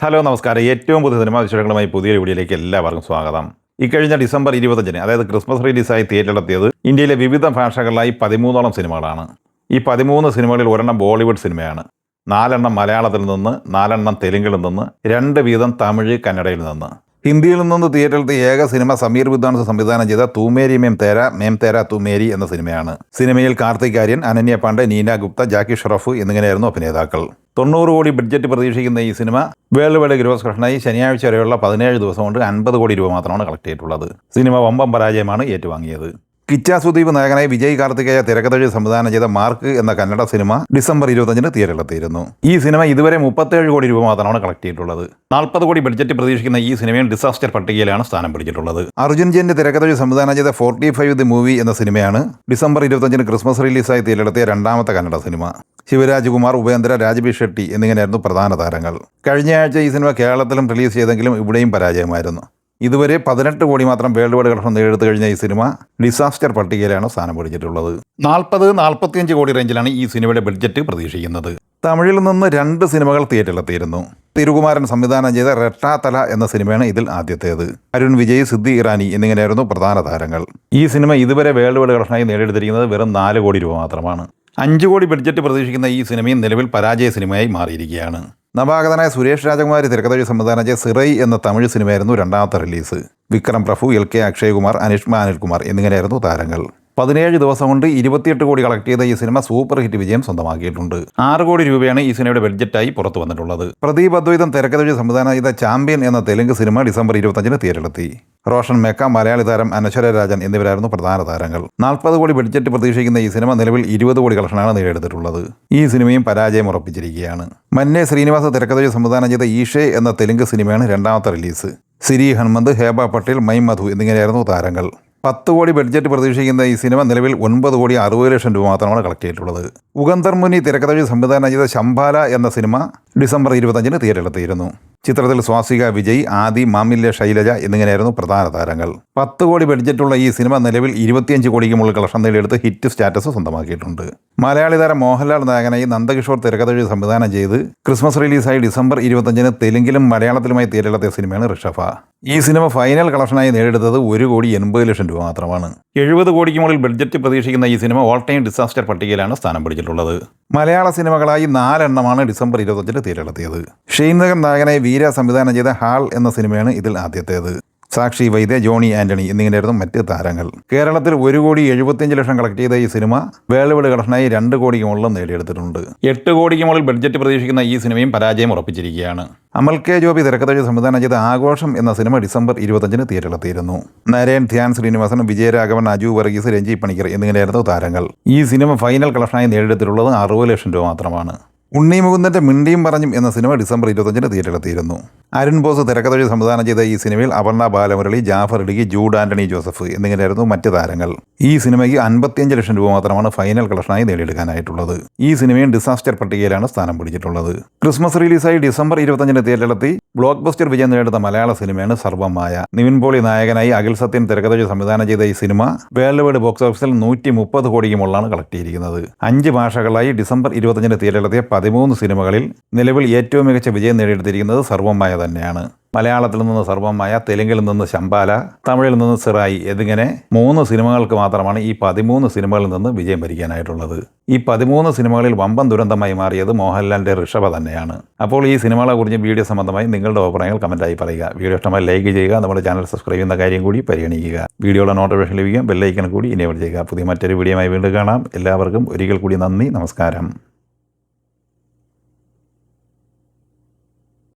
Hello നമസ്കാരം. ഏറ്റവും പുതിയ സിനിമാ വിശേഷങ്ങളുമായി പുതിയ വീഡിയോയിലേക്ക് എല്ലാവർക്കും സ്വാഗതം. ഇക്കഴിഞ്ഞ ഡിസംബർ ഇരുപത്തഞ്ചിന് അതായത് ക്രിസ്മസ് റിലീസായി തിയേറ്ററിലെത്തിയത് ഇന്ത്യയിലെ വിവിധ ഭാഷകളിലായി പതിമൂന്നോളം സിനിമകളാണ്. ഈ പതിമൂന്ന് സിനിമകളിൽ ഒരെണ്ണം ബോളിവുഡ് സിനിമയാണ്. നാലെണ്ണം മലയാളത്തിൽ നിന്ന് നാലെണ്ണം തെലുങ്കിൽ നിന്ന് രണ്ട് വീതം തമിഴ് കന്നഡയിൽ നിന്ന്. ഹിന്ദിയിൽ നിന്ന് തിയേറ്ററിലത്തെ ഏക സിനിമ സമീർ വിദ്വാൻസ് സംവിധാനം ചെയ്ത തൂമേരി മേം തേര മേം തേര തൂമേരി എന്ന സിനിമയാണ്. സിനിമയിൽ കാർത്തിക് ആര്യൻ അനന്യ പാണ്ഡെ നീന ഗുപ്ത ജാക്കി ഷറഫ് എന്നിങ്ങനെയായിരുന്നു അഭിനേതാക്കൾ. തൊണ്ണൂറ് കോടി ബഡ്ജറ്റ് പ്രതീക്ഷിക്കുന്ന ഈ സിനിമ വേൾഡ് വൈഡ് ഗ്രോസ് കളക്ഷനായി ശനിയാഴ്ച വരെയുള്ള പതിനേഴ് ദിവസം കൊണ്ട് അൻപത് കോടി രൂപ മാത്രമാണ് കളക്ട് ചെയ്തിട്ടുള്ളത്. സിനിമ വമ്പം പരാജയമാണ് ഏറ്റുവാങ്ങിയത്. കിച്ച സുദീപ് നായകനായി വിജയ് കാർത്തികേയ തിരക്കഥഴി സംവിധാനം ചെയ്ത മാർക്ക് എന്ന കന്നഡ സിനിമ ഡിസംബർ ഇരുപത്തഞ്ചിന് തിയേറ്ററിലെത്തിയിരുന്നു. ഈ സിനിമ ഇതുവരെ മുപ്പത്തേഴ് കോടി രൂപ മാത്രമാണ് കളക്ട് ചെയ്തിട്ടുള്ളത്. നാൽപ്പത് കോടി ബഡ്ജറ്റ് പ്രതീക്ഷിക്കുന്ന ഈ സിനിമയും ഡിസാസ്റ്റർ പട്ടികയിലാണ് സ്ഥാനം പിടിച്ചിട്ടുള്ളത്. അർജുൻ ജയന്റെ തിരക്കഥഴി സംവിധാനം ചെയ്ത ഫോർട്ടി ഫൈവ് ദി മൂവി എന്ന സിനിമയാണ് ഡിസംബർ ഇരുപത്തഞ്ചിന് ക്രിസ്മസ് റിലീസായി തിയേറ്ററിലെത്തിയ രണ്ടാമത്തെ കന്നഡ സിനിമ. ശിവരാജ്കുമാർ ഉപേന്ദ്ര രാജ്ബി ഷെട്ടി എന്നിങ്ങനെയായിരുന്നു പ്രധാന താരങ്ങൾ. കഴിഞ്ഞ ആഴ്ച ഈ സിനിമ കേരളത്തിലും റിലീസ് ചെയ്തെങ്കിലും ഇവിടെയും പരാജയമായിരുന്നു. ഇതുവരെ പതിനെട്ട് കോടി മാത്രം വേൾഡ് വൈഡ് കളക്ഷൻ നേടിയെടുത്തു കഴിഞ്ഞ ഈ സിനിമ ഡിസാസ്റ്റർ പട്ടികയിലാണ് സ്ഥാനം പിടിച്ചിട്ടുള്ളത്. നാൽപ്പത് നാൽപ്പത്തിയഞ്ച് കോടി റേഞ്ചിലാണ് ഈ സിനിമയുടെ ബഡ്ജറ്റ് പ്രതീക്ഷിക്കുന്നത്. തമിഴിൽ നിന്ന് രണ്ട് സിനിമകൾ തിയേറ്ററിലെത്തിയിരുന്നു. തിരുകുമാരൻ സംവിധാനം ചെയ്ത റെട്ടാത്തല എന്ന സിനിമയാണ് ഇതിൽ ആദ്യത്തേത്. അരുൺ വിജയ് സിദ്ധി ഇറാനി എന്നിങ്ങനെയായിരുന്നു പ്രധാന താരങ്ങൾ. ഈ സിനിമ ഇതുവരെ വേൾഡ് വൈഡ് കളക്ഷനായി നേടിയെടുത്തിരിക്കുന്നത് വെറും നാല് കോടി രൂപ മാത്രമാണ്. അഞ്ച് കോടി ബഡ്ജറ്റ് പ്രതീക്ഷിക്കുന്ന ഈ സിനിമയും നിലവിൽ പരാജയ സിനിമയായി മാറിയിരിക്കുകയാണ്. നവാഗതനായ സുരേഷ് രാജകുമാരി തിരക്കഥഴി സംവിധാനം ചെയ്ത സിറൈ എന്ന തമിഴ് സിനിമയായിരുന്നു രണ്ടാമത്തെ release. Vikram Prabhu L K Akshay Kumar Anishma Anil Kumar എന്നിങ്ങനെയായിരുന്നു താരങ്ങൾ. പതിനേഴ് ദിവസം കൊണ്ട് ഇരുപത്തിയെട്ട് കോടി കളക്ട് ചെയ്ത ഈ സിനിമ സൂപ്പർ ഹിറ്റ് വിജയം സ്വന്തമാക്കിയിട്ടുണ്ട്. ആറ് കോടി രൂപയാണ് ഈ സിനിമയുടെ ബഡ്ജറ്റായി പുറത്തു വന്നിട്ടുള്ളത്. പ്രദീപ് അദ്വൈതം തിരക്കഥ സംവിധാനം ചെയ്ത ചാമ്പ്യൻ എന്ന തെലുങ്ക് സിനിമ ഡിസംബർ ഇരുപത്തഞ്ചിന് തിയേറ്ററിലെത്തി. റോഷൻ മെക്ക മലയാളി താരം അനശ്വര രാജൻ എന്നിവരായിരുന്നു പ്രധാന താരങ്ങൾ. നാൽപ്പത് കോടി ബഡ്ജറ്റ് പ്രതീക്ഷിക്കുന്ന ഈ സിനിമ നിലവിൽ ഇരുപത് കോടി കളക്ഷനാണ് നേടിയെടുത്തിട്ടുള്ളത്. ഈ സിനിമയും പരാജയം ഉറപ്പിച്ചിരിക്കുകയാണ്. മന്നെ ശ്രീനിവാസ തിരക്കഥ സംവിധാനം ചെയ്ത ഈഷേ എന്ന തെലുങ്ക് സിനിമയാണ് രണ്ടാമത്തെ റിലീസ് സിരി ഹനുമന്ത് ഹേബ പട്ടേൽ മൈ മധു എന്നിങ്ങനെയായിരുന്നു താരങ്ങൾ. പത്ത് കോടി ബഡ്ജറ്റ് പ്രതീക്ഷിക്കുന്ന ഈ സിനിമ നിലവിൽ ഒൻപത് കോടി അറുപത് ലക്ഷം രൂപ മാത്രമാണ് കളക്ട് ചെയ്തിട്ടുള്ളത്. ഉഗന്തർ മുനി തിരക്കഥഴി സംവിധാനം ചെയ്ത ശംഭാല എന്ന സിനിമ ഡിസംബർ ഇരുപത്തഞ്ചിന് തിയേറ്ററിലെത്തിയിരുന്നു. ചിത്രത്തിൽ സ്വാസിക വിജയ് ആദി മാമില്യ ശൈലജ എന്നിങ്ങനെയായിരുന്നു പ്രധാന താരങ്ങൾ. പത്ത് കോടി ബഡ്ജറ്റുള്ള ഈ സിനിമ നിലവിൽ ഇരുപത്തിയഞ്ച് കോടിക്ക് മുകളിൽ കളക്ഷൻ നേടിയെടുത്ത് ഹിറ്റ് സ്റ്റാറ്റസ് സ്വന്തമാക്കിയിട്ടുണ്ട്. മലയാളി താരം മോഹൻലാൽ നായകനായി നന്ദകിഷോർ തിരക്കഥഴി സംവിധാനം ചെയ്ത് ക്രിസ്മസ് റിലീസായി ഡിസംബർ ഇരുപത്തഞ്ചിന് തെലുങ്കിലും മലയാളത്തിലുമായി തിയേറ്ററിലെത്തിയ സിനിമയാണ് ഋഷഭ. ഈ സിനിമ ഫൈനൽ കളക്ഷനായി നേടിയെടുത്തത് ഒരു കോടി എൺപത് ലക്ഷം രൂപ മാത്രമാണ്. എഴുപത് കോടിക്ക് മുകളിൽ ബഡ്ജറ്റ് പ്രതീക്ഷിക്കുന്ന ഈ സിനിമ ഓൾ ടൈം ഡിസാസ്റ്റർ പട്ടികയിലാണ് സ്ഥാനം പിടിച്ചിട്ടുള്ളത്. മലയാള സിനിമകളായി നാലെണ്ണമാണ് ഡിസംബർ ഇരുപത്തഞ്ചിന് തിയേറ്ററിലെത്തിയത് ഷെയ്ൻനഗർ നായകനായി വീര സംവിധാനം ചെയ്ത ഹാൾ എന്ന സിനിമയാണ് ഇതിൽ ആദ്യത്തേത്. സാക്ഷി വൈദ്യ ജോണി ആന്റണി എന്നിങ്ങനെയായിരുന്നു മറ്റ് താരങ്ങൾ. കേരളത്തിൽ ഒരു കോടി എഴുപത്തിയഞ്ച് ലക്ഷം കളക്ട് ചെയ്ത ഈ സിനിമ വേൾഡ് കടനായി രണ്ട് കോടിക്ക് മുകളിലും നേടിയെടുത്തിട്ടുണ്ട്. എട്ട് കോടിക്ക് മുകളിൽ ബഡ്ജറ്റ് പ്രതീക്ഷിക്കുന്ന ഈ സിനിമയും പരാജയം ഉറപ്പിച്ചിരിക്കുകയാണ്. അമൽ കെ ജോബി തിരക്കഥഴി സംവിധാനം ചെയ്ത ആഘോഷം എന്ന സിനിമ ഡിസംബർ ഇരുപത്തഞ്ചിന് തിയേറ്ററിലെത്തിയിരുന്നു. നരേൻ ധ്യാൻ ശ്രീനിവാസൻ വിജയരാഘവൻ അജു വർഗീസ് രഞ്ജി പണിക്കർ എന്നിങ്ങനെയായിരുന്നു താരങ്ങൾ. ഈ സിനിമ ഫൈനൽ കളക്ഷനായി നേടിയെടുത്തിട്ടുള്ളത് അറുപത് ലക്ഷം രൂപ മാത്രമാണ്. ഉണ്ണി മുകുന്ദന്റെ മിണ്ടിയും പറഞ്ഞും എന്ന സിനിമ ഡിസംബർ ഇരുപത്തഞ്ചിന് തിയേറ്ററിലെത്തിയിരുന്നു. അരുൺ ബോസ് തിരക്കഥഴി സംവിധാനം ചെയ്ത ഈ സിനിമയിൽ അപർണ ബാലമുരളി ജാഫർ ഇടുക്കി ജൂഡ് ആന്റണി ജോസഫ് എന്നിങ്ങനെയായിരുന്നു മറ്റ് താരങ്ങൾ. ഈ സിനിമയ്ക്ക് അൻപത്തിയഞ്ച് ലക്ഷം രൂപ മാത്രമാണ് ഫൈനൽ കളക്ഷനായി നേടിയെടുക്കാനായിട്ടുള്ളത്. ഈ സിനിമയും ഡിസാസ്റ്റർ പട്ടികയിലാണ് സ്ഥാനം പിടിച്ചിട്ടുള്ളത്. ക്രിസ്മസ് റിലീസായി ഡിസംബർ ഇരുപത്തഞ്ചിന് തിയേറ്ററിലെത്തി ബ്ലോക്ക് ബസ്റ്റർ വിജയം നേടുന്ന മലയാള സിനിമയാണ് സർവമായ. നിവിൻ പോളി നായകനായി അഖിൽ സത്യൻ തിരക്കഥ സംവിധാനം ചെയ്ത ഈ സിനിമ വേൾഡ് വൈഡ് ബോക്സ് ഓഫീസിൽ നൂറ്റി മുപ്പത് കോടിക്ക് മുകളിലാണ് കളക്ട് ചെയ്തിരിക്കുന്നത്. അഞ്ച് ഭാഷകളായി ഡിസംബർ ഇരുപത്തഞ്ചിന് തിയേറ്ററിലെത്തിയ പതിമൂന്ന് സിനിമകളിൽ നിലവിൽ ഏറ്റവും മികച്ച വിജയം നേടിയെടുത്തിരിക്കുന്നത് സർവമായ തന്നെയാണ്. മലയാളത്തിൽ നിന്ന് സർവമായ തെലുങ്കിൽ നിന്ന് ശമ്പാല തമിഴിൽ നിന്ന് സിറായി എന്നിങ്ങനെ മൂന്ന് സിനിമകൾക്ക് മാത്രമാണ് ഈ പതിമൂന്ന് സിനിമകളിൽ നിന്ന് വിജയം ഭരിക്കാനായിട്ടുള്ളത് ഈ പതിമൂന്ന് സിനിമകളിൽ വമ്പൻ ദുരന്തമായി മാറിയത് മോഹൻലാലിന്റെ ഋഷഭ തന്നെയാണ്. അപ്പോൾ ഈ സിനിമകളെ കുറിച്ച് വീഡിയോ സംബന്ധമായി നിങ്ങളുടെ അഭിപ്രായങ്ങൾ കമന്റായി പറയുക. വീഡിയോ ഇഷ്ടമായി ലൈക്ക് ചെയ്യുക നമ്മുടെ ചാനൽ സബ്സ്ക്രൈബ് ചെയ്യുന്ന കാര്യം കൂടി പരിഗണിക്കുക. വീഡിയോയുടെ നോട്ടിഫിക്കേഷൻ ലഭിക്കുക ബെല്ലൈക്കൻ കൂടി ഇനേബിൾ ചെയ്യുക. പുതിയ മറ്റൊരു വീഡിയോയുമായി വീണ്ടും കാണാം. എല്ലാവർക്കും ഒരിക്കൽ കൂടി നന്ദി നമസ്കാരം.